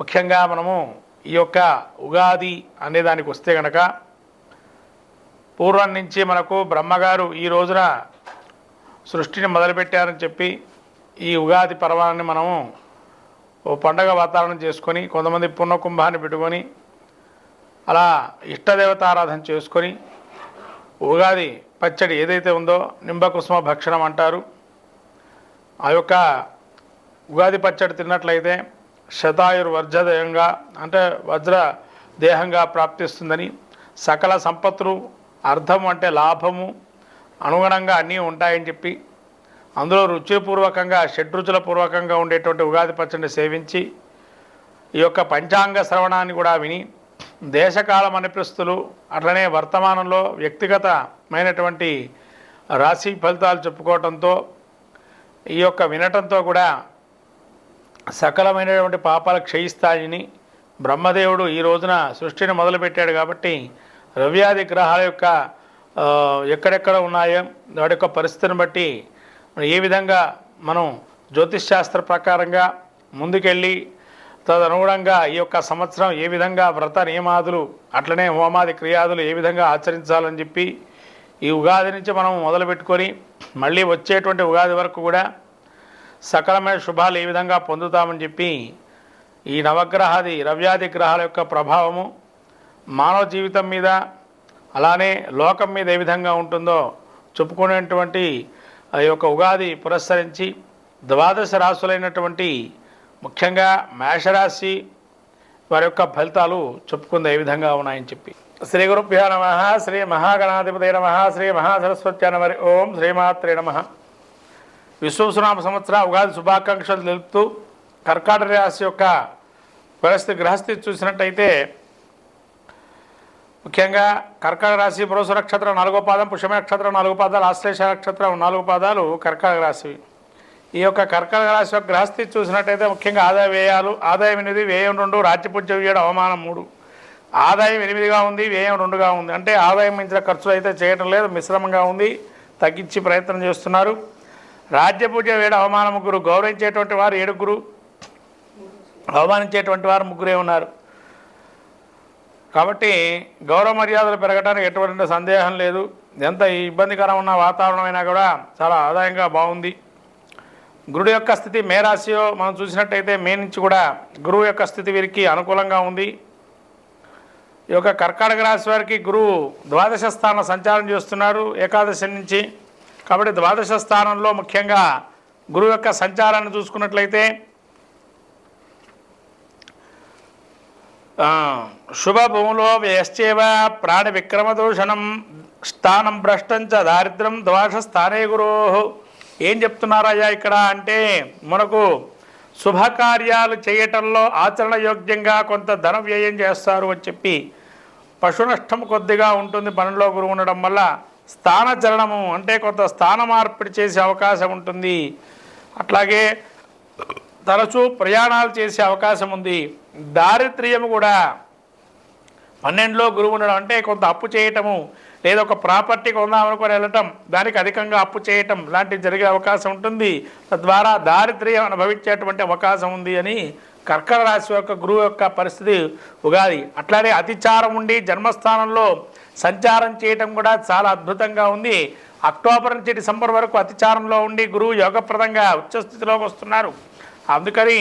ముఖ్యంగా మనము ఈ యొక్క ఉగాది అనే దానికి వస్తే గనక పూర్వం నుంచి మనకు బ్రహ్మగారు ఈ రోజున సృష్టిని మొదలుపెట్టారని చెప్పి ఈ ఉగాది పర్వాన్ని మనము ఓ పండగ వాతావరణం చేసుకొని కొంతమంది పుణ్యకుంభాన్ని పెట్టుకొని అలా ఇష్టదేవతారాధన చేసుకొని ఉగాది పచ్చడి ఏదైతే ఉందో నింబకుసుమ భక్షణం అంటారు. ఆ యొక్క ఉగాది పచ్చడి తిన్నట్లయితే శతాయుర్ వర్జదేయంగా అంటే వజ్ర దేహంగా ప్రాప్తిస్తుందని సకల సంపత్తులు అర్థం అంటే లాభము అనుగుణంగా అన్నీ ఉంటాయని చెప్పి అందులో రుచిపూర్వకంగా షడ్రుచుల పూర్వకంగా ఉండేటువంటి ఉగాది పచ్చడిని సేవించి ఈ యొక్క పంచాంగ శ్రవణాన్ని కూడా విని దేశకాల మనిపిస్తులు అట్లనే వర్తమానంలో వ్యక్తిగతమైనటువంటి రాశి ఫలితాలు చెప్పుకోవటంతో ఈ యొక్క వినటంతో కూడా సకలమైనటువంటి పాపాలు క్షయిస్తాయని బ్రహ్మదేవుడు ఈ రోజున సృష్టిని మొదలుపెట్టాడు కాబట్టి రవ్యాది గ్రహాల యొక్క ఎక్కడెక్కడ ఉన్నాయో వాటి యొక్క పరిస్థితిని బట్టి ఏ విధంగా మనం జ్యోతిష్ శాస్త్ర ప్రకారంగా ముందుకెళ్ళి తదనుగుణంగా ఈ యొక్క సంవత్సరం ఏ విధంగా వ్రత నియమాదులు అట్లనే హోమాది క్రియాదులు ఏ విధంగా ఆచరించాలని చెప్పి ఈ ఉగాది నుంచి మనం మొదలుపెట్టుకొని మళ్ళీ వచ్చేటువంటి ఉగాది వరకు కూడా సకలమైన శుభాలు ఏ విధంగా పొందుతామని చెప్పి ఈ నవగ్రహాది రవ్యాది గ్రహాల యొక్క ప్రభావము మానవ జీవితం మీద అలానే లోకం మీద ఏ విధంగా ఉంటుందో చెప్పుకునేటువంటి ఆ యొక్క ఉగాది పురస్కరించి ద్వాదశ రాశులైనటువంటి ముఖ్యంగా మేషరాశి వారి యొక్క ఫలితాలు చెప్పుకుంది ఏ విధంగా ఉన్నాయని చెప్పి. శ్రీ గురుభ్యో నమ శ్రీ మహాగణాధిపతి నమ శ్రీ మహాసరస్వత్య నమ ఓం శ్రీమాత్రే నమ. విశ్వసునామ సంవత్సర ఉగాది శుభాకాంక్షలు తెలుపుతూ కర్కాటక రాశి యొక్క పరిస్థితి గ్రహస్థితి చూసినట్టయితే ముఖ్యంగా కర్కాటక రాశి పురుష నక్షత్రం నాలుగో పాదం పుష్యమ నక్షత్రం నాలుగు పాదాలు ఆశ్లేష నక్షత్రం నాలుగు పాదాలు కర్కాటక రాశి ఈ యొక్క కర్కాటక రాశి యొక్క గ్రహస్థితి చూసినట్టయితే ముఖ్యంగా ఆదాయ వ్యయాలు ఆదాయం ఎనిమిది వ్యయం రెండు రాజ్యపూజ్యం ఏడు అవమానం మూడు. ఆదాయం ఎనిమిదిగా ఉంది వ్యయం రెండుగా ఉంది. అంటే ఆదాయం మించిన ఖర్చులు అయితే చేయడం లేదు మిశ్రమంగా ఉంది తగ్గించి ప్రయత్నం చేస్తున్నారు. రాజ్యపూజ ఏడు అవమానం ముగ్గురు గౌరవించేటువంటి వారు ఏడుగురు అవమానించేటువంటి వారు ముగ్గురే ఉన్నారు. కాబట్టి గౌరవ మర్యాదలు పెరగడానికి ఎటువంటి సందేహం లేదు. ఎంత ఇబ్బందికరం ఉన్న వాతావరణమైనా కూడా చాలా ఆదాయంగా బాగుంది. గురుడు యొక్క స్థితి మే రాశిలో మనం చూసినట్టయితే మే నుంచి కూడా గురువు యొక్క స్థితి వీరికి అనుకూలంగా ఉంది. ఈ యొక్క కర్కాటక రాశి వారికి గురువు ద్వాదశ స్థానం సంచారం చేస్తున్నారు. ఏకాదశి నుంచి కాబట్టి ద్వాదశ స్థానంలో ముఖ్యంగా గురువు యొక్క సంచారాన్ని చూసుకున్నట్లయితే శుభభూములో శుభ భూమిలో వ్యశ్చేవ ప్రాణ విక్రమదూషణం స్థానం భ్రష్టంచ దారిద్రం ద్వాదశ స్థానే గురో ఏం చెప్తున్నారయ్యా ఇక్కడ అంటే మనకు శుభకార్యాలు చేయటంలో ఆచరణ యోగ్యంగా కొంత ధన వ్యయం చేస్తారు అని చెప్పి పశు నష్టం కొద్దిగా ఉంటుంది పనిలో గురువు ఉండడం వల్ల. స్థానచరణము అంటే కొంత స్థాన మార్పిడి చేసే అవకాశం ఉంటుంది. అట్లాగే తరచూ ప్రయాణాలు చేసే అవకాశం ఉంది. దారిద్ర్యము కూడా పన్నెండులో గురువు ఉండడం అంటే కొంత అప్పు చేయటము లేదా ఒక ప్రాపర్టీ కొందామనుకొని వెళ్ళటం దానికి అధికంగా అప్పు చేయటం లాంటివి జరిగే అవకాశం ఉంటుంది. తద్వారా దారిద్ర్యం అనుభవించేటువంటి అవకాశం ఉంది అని కర్కట రాశి యొక్క గురువు యొక్క పరిస్థితి ఉగాది. అట్లానే అతిచారం ఉండి జన్మస్థానంలో సంచారం చేయటం కూడా చాలా అద్భుతంగా ఉంది. అక్టోబర్ నుంచి డిసెంబర్ వరకు అతిచారంలో ఉండి గురువు యోగప్రదంగా ఉచ్చస్థితిలోకి వస్తున్నారు. అందుకని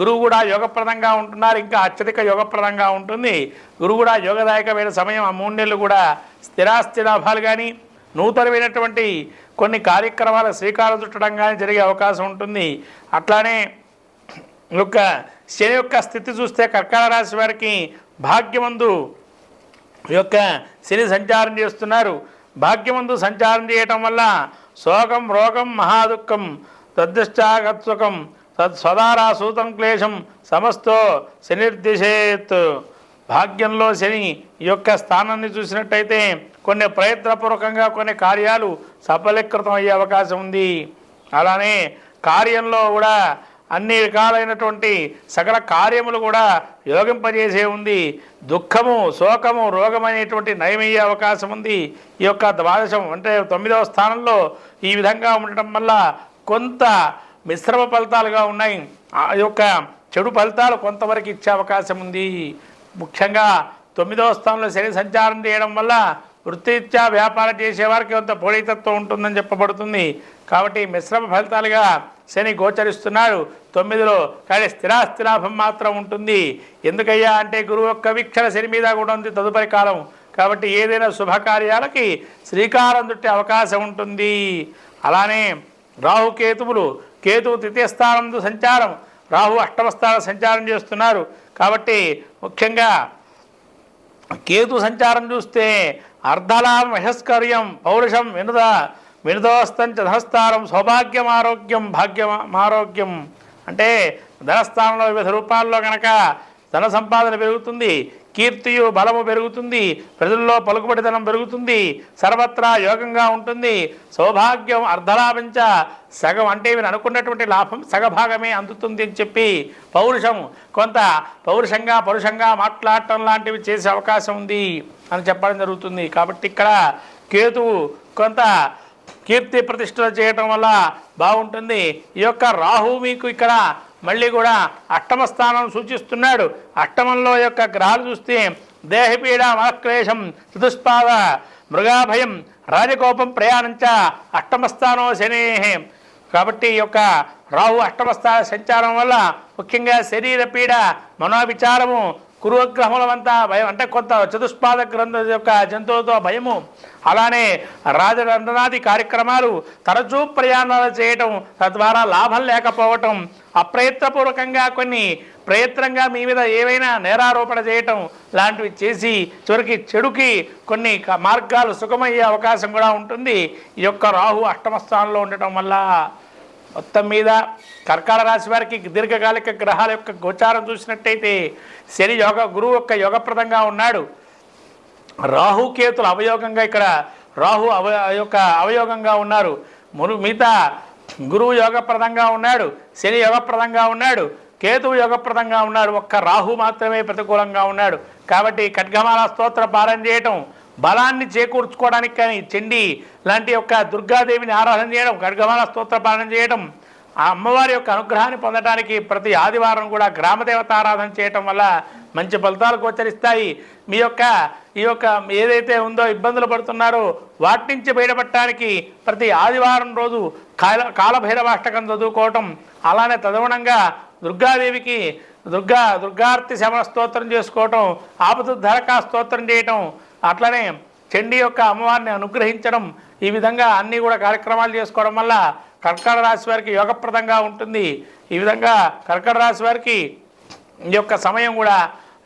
గురువు కూడా యోగప్రదంగా ఉంటున్నారు. ఇంకా అత్యధిక యోగప్రదంగా ఉంటుంది. గురువు కూడా యోగదాయకమైన సమయం. ఆ మూడు నెలలు కూడా స్థిరాస్తి లాభాలు కానీ నూతనమైనటువంటి కొన్ని కార్యక్రమాల శ్రీకారం చుట్టడం కానీ జరిగే అవకాశం ఉంటుంది. అట్లానే యొక్క శని యొక్క స్థితి చూస్తే కర్కాల రాశి వారికి భాగ్యమందు యొక్క శని సంచారం చేస్తున్నారు. భాగ్యమందు సంచారం చేయటం వల్ల శోకం రోగం మహాదుఃఖం తద్దిష్టాగత్సుకం తద్ సూతం క్లేశం సమస్తో శనిర్దిశేత్. భాగ్యంలో శని ఈ యొక్క స్థానాన్ని చూసినట్టయితే కొన్ని ప్రయత్నపూర్వకంగా కొన్ని కార్యాలు సఫలీకృతం అయ్యే అవకాశం ఉంది. అలానే కార్యంలో కూడా అన్ని రకాలైనటువంటి సకల కార్యములు కూడా యోగింపజేసే ఉంది. దుఃఖము శోకము రోగం అనేటువంటి నయమయ్యే అవకాశం ఉంది. ఈ యొక్క ద్వాదశం అంటే తొమ్మిదవ స్థానంలో ఈ విధంగా ఉండటం వల్ల కొంత మిశ్రమ ఫలితాలుగా ఉన్నాయి. ఆ యొక్క చెడు ఫలితాలు కొంతవరకు ఇచ్చే అవకాశం ఉంది. ముఖ్యంగా తొమ్మిదవ స్థానంలో శని సంచారం చేయడం వల్ల వృత్తిరీత్యా వ్యాపారం చేసేవారికి కొంత పోలీతత్వం ఉంటుందని చెప్పబడుతుంది. కాబట్టి మిశ్రమ ఫలితాలుగా శని గోచరిస్తున్నాడు తొమ్మిదిలో కానీ స్థిరాస్తి లాభం మాత్రం ఉంటుంది. ఎందుకయ్యా అంటే గురువు యొక్క వీక్షణ శని మీద కూడా ఉంది తదుపరి కాలం. కాబట్టి ఏదైనా శుభకార్యాలకి శ్రీకారం చుట్టే అవకాశం ఉంటుంది. అలానే రాహు కేతువులు కేతువు తృతీయ స్థానంలో సంచారం రాహు అష్టమ స్థానం సంచారం చేస్తున్నారు. కాబట్టి ముఖ్యంగా కేతు సంచారం చూస్తే అర్ధలాం మహస్కర్యం పౌరుషం వినుద వినుదోస్తంచ ధనస్థానం సౌభాగ్యం ఆరోగ్యం భాగ్యం ఆరోగ్యం అంటే ధనస్థానంలో వివిధ రూపాల్లో కనుక ధన సంపాదన పెరుగుతుంది కీర్తియు బలము పెరుగుతుంది ప్రజల్లో పలుకుబడితనం పెరుగుతుంది సర్వత్రా యోగంగా ఉంటుంది సౌభాగ్యం అర్ధలాభించ సగం అంటే మీరు అనుకున్నటువంటి లాభం సగభాగమే అందుతుంది అని చెప్పి పౌరుషం కొంత పౌరుషంగా పరుషంగా మాట్లాడటం లాంటివి చేసే అవకాశం ఉంది అని చెప్పడం జరుగుతుంది. కాబట్టి ఇక్కడ కేతువు కొంత కీర్తి ప్రతిష్టలు చేయటం వల్ల బాగుంటుంది. ఈ యొక్క రాహు మీకు ఇక్కడ మళ్ళీ కూడా అష్టమ స్థానం సూచిస్తున్నాడు. అష్టమంలో యొక్క గ్రహాలు చూస్తే దేహపీడ మనక్లేశం చతుష్పాద మృగాభయం రాజకోపం ప్రయాణించ అష్టమస్థానం శని. కాబట్టి ఈ యొక్క రాహు అష్టమస్థాన సంచారం వల్ల ముఖ్యంగా శరీర పీడ మనోవిచారము కురుగ్రహములమంతా భయం అంటే కొంత చతుష్పాద గ్రంథ యొక్క జంతువులతో భయము. అలానే రాజదండనాది కార్యక్రమాలు తరచూ ప్రయాణాలు చేయటం తద్వారా లాభం లేకపోవటం అప్రయత్నపూర్వకంగా కొన్ని ప్రయత్నంగా మీ మీద ఏవైనా నేరారోపణ చేయటం లాంటివి చేసి చివరికి చెడుకి కొన్ని మార్గాలు సుఖమయ్యే అవకాశం కూడా ఉంటుంది. ఈ యొక్క రాహు అష్టమ స్థానంలో ఉండటం వల్ల మొత్తం మీద కర్కాల రాశి వారికి దీర్ఘకాలిక గ్రహాల యొక్క గోచారం చూసినట్టయితే శని యోగ గురువు యొక్క యోగప్రదంగా ఉన్నాడు. రాహుకేతులు అవయోగంగా ఇక్కడ రాహు అవ యొక్క అవయోగంగా ఉన్నారు. మురు మిగతా గురువు యోగప్రదంగా ఉన్నాడు శని యోగప్రదంగా ఉన్నాడు కేతువు యోగప్రదంగా ఉన్నాడు ఒక్క రాహు మాత్రమే ప్రతికూలంగా ఉన్నాడు. కాబట్టి ఖడ్గమాల స్తోత్ర పారం చేయటం బలాన్ని చేకూర్చుకోవడానికి కానీ చండి లాంటి యొక్క దుర్గాదేవిని ఆరాధన చేయడం ఖడ్గమాల స్తోత్ర పాలన చేయడం ఆ అమ్మవారి యొక్క అనుగ్రహాన్ని పొందడానికి ప్రతి ఆదివారం కూడా గ్రామదేవత ఆరాధన చేయటం వల్ల మంచి ఫలితాలు గోచరిస్తాయి. మీ యొక్క ఈ యొక్క ఏదైతే ఉందో ఇబ్బందులు పడుతున్నారో వాటి నుంచి బయటపడటానికి ప్రతి ఆదివారం రోజు కాల కాలభైరవాష్టకం చదువుకోవటం అలానే తదవనంగా దుర్గాదేవికి దుర్గా దుర్గార్తి శమన స్తోత్రం చేసుకోవటం ఆపదుద్ధరకా స్తోత్రం చేయటం అట్లనే చండీ యొక్క అమ్మవారిని అనుగ్రహించడం ఈ విధంగా అన్నీ కూడా కార్యక్రమాలు చేసుకోవడం వల్ల కర్కట రాశి వారికి యోగప్రదంగా ఉంటుంది. ఈ విధంగా కర్కట రాశి వారికి ఈ యొక్క సమయం కూడా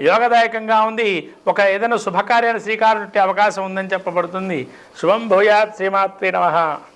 యోగదాయకంగా ఉంది. ఒక ఏదైనా శుభకార్యాన్ని శ్రీకారం అవకాశం ఉందని చెప్పబడుతుంది. శుభం భూయాత్ శ్రీమాత్రి నమ.